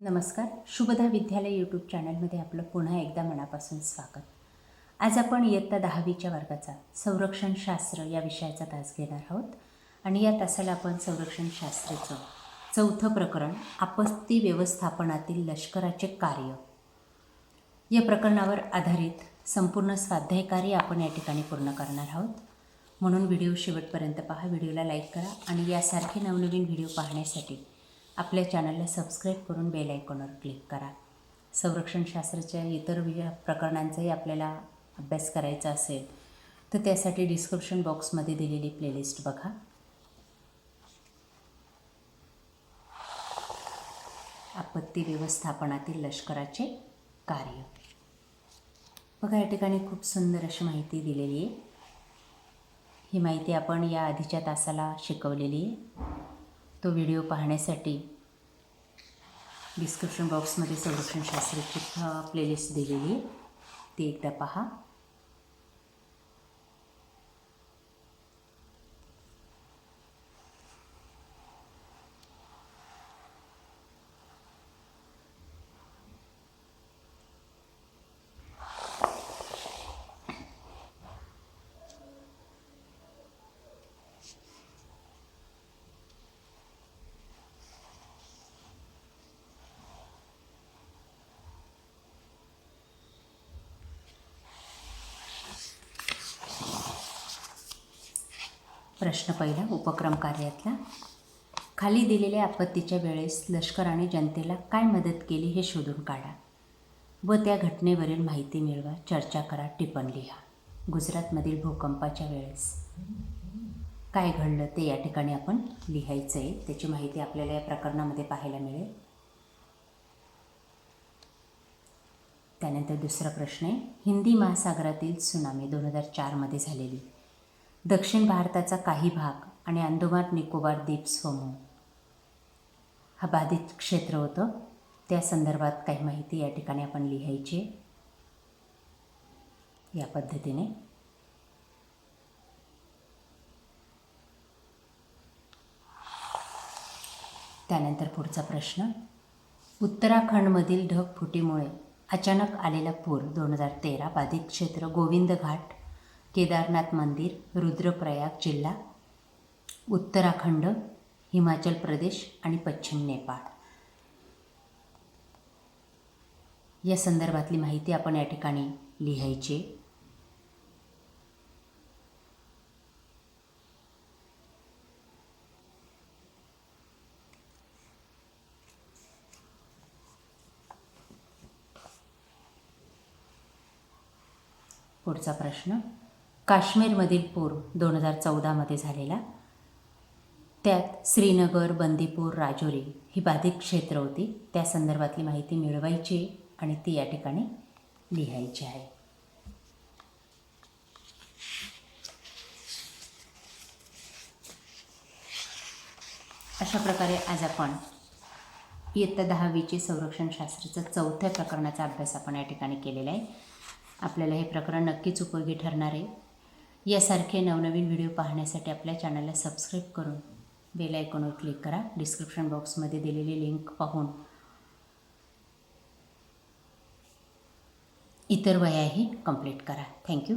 नमस्कार. शुभदा विद्यालय यूट्यूब चॅनलमध्ये आपलं पुन्हा एकदा मनापासून स्वागत. आज आपण इयत्ता दहावीच्या वर्गाचा संरक्षणशास्त्र या विषयाचा तास घेणार आहोत. आणि या तासाला आपण संरक्षणशास्त्राचं चौथं प्रकरण आपत्ती व्यवस्थापनातील लष्कराचे कार्य. या प्रकरणावर आधारित संपूर्ण स्वाध्यायकार्य आपण या ठिकाणी पूर्ण करणार आहोत. म्हणून व्हिडिओ शेवटपर्यंत पहा. व्हिडिओला लाईक करा आणि यासारखे नवनवीन व्हिडिओ पाहण्यासाठी आपल्या चॅनलला सबस्क्राईब करून बेल आयकॉनवर क्लिक करा. संरक्षणशास्त्राच्या इतर वि प्रकरणांचाही आपल्याला अभ्यास करायचा असेल तर त्यासाठी डिस्क्रिप्शन बॉक्समध्ये दिलेली प्लेलिस्ट बघा. आपत्ती व्यवस्थापनातील लष्कराचे कार्य. बघा या ठिकाणी खूप सुंदर अशी माहिती दिलेली आहे. ही माहिती आपण या आधीच्या तासाला शिकवलेली आहे. तो व्हिडिओ पाहण्यासाठी डिस्क्रिप्शन बॉक्समध्ये संरक्षणशास्त्राची प्लेलिस्ट दिलेली आहे. ती एकदा पहा. प्रश्न पहिला उपक्रम कार्यातला. खाली दिलेल्या आपत्तीच्या वेळेस लष्कराने जनतेला काय मदत केली हे शोधून काढा व त्या घटनेवरील माहिती मिळवा चर्चा करा टिपण लिहा. गुजरातमधील भूकंपाच्या वेळेस काय घडलं ते या ठिकाणी आपण लिहायचं आहे त्याची माहिती आपल्याला या प्रकरणामध्ये पाहायला मिळेल. त्यानंतर दुसरा प्रश्न आहे. हिंदी महासागरातील सुनामी दोन हजार चारमध्ये झालेली दक्षिण भारताचा काही भाग आणि अंदोमान निकोबार द्वीपसमूह हा बाधित क्षेत्र होतं. त्या संदर्भात काही माहिती या ठिकाणी आपण लिहायची या पद्धतीने. त्यानंतर पुढचा प्रश्न. उत्तराखंडमधील ढगफुटीमुळे अचानक आलेला पूर दोन हजार तेरा बाधित क्षेत्र गोविंद घाट केदारनाथ मंदिर रुद्रप्रयाग जिल्हा उत्तराखंड हिमाचल प्रदेश आणि पश्चिम नेपाळ. या संदर्भातली माहिती आपण या ठिकाणी लिहायची. पुढचा प्रश्न काश्मीरमधील पूर दोन हजार चौदामध्ये झालेला. त्यात श्रीनगर बंदीपूर राजौरी ही बाधित क्षेत्र होती. त्या संदर्भातली माहिती मिळवायची आणि ती या ठिकाणी लिहायची आहे. अशा प्रकारे आज आपण इयत्ता दहावीचे संरक्षणशास्त्राचं चौथ्या प्रकरणाचा अभ्यास आपण या ठिकाणी केलेला आहे. आपल्याला हे प्रकरण नक्कीच उपयोगी ठरणार आहे. यासारखे नवनवीन व्हिडिओ पाहण्यासाठी आपल्या चॅनलला सबस्क्राईब करून बेल आयकॉनवर क्लिक करा. डिस्क्रिप्शन बॉक्समध्ये दिलेली लिंक पाहून. इतर वयाही कंप्लीट करा. थँक्यू.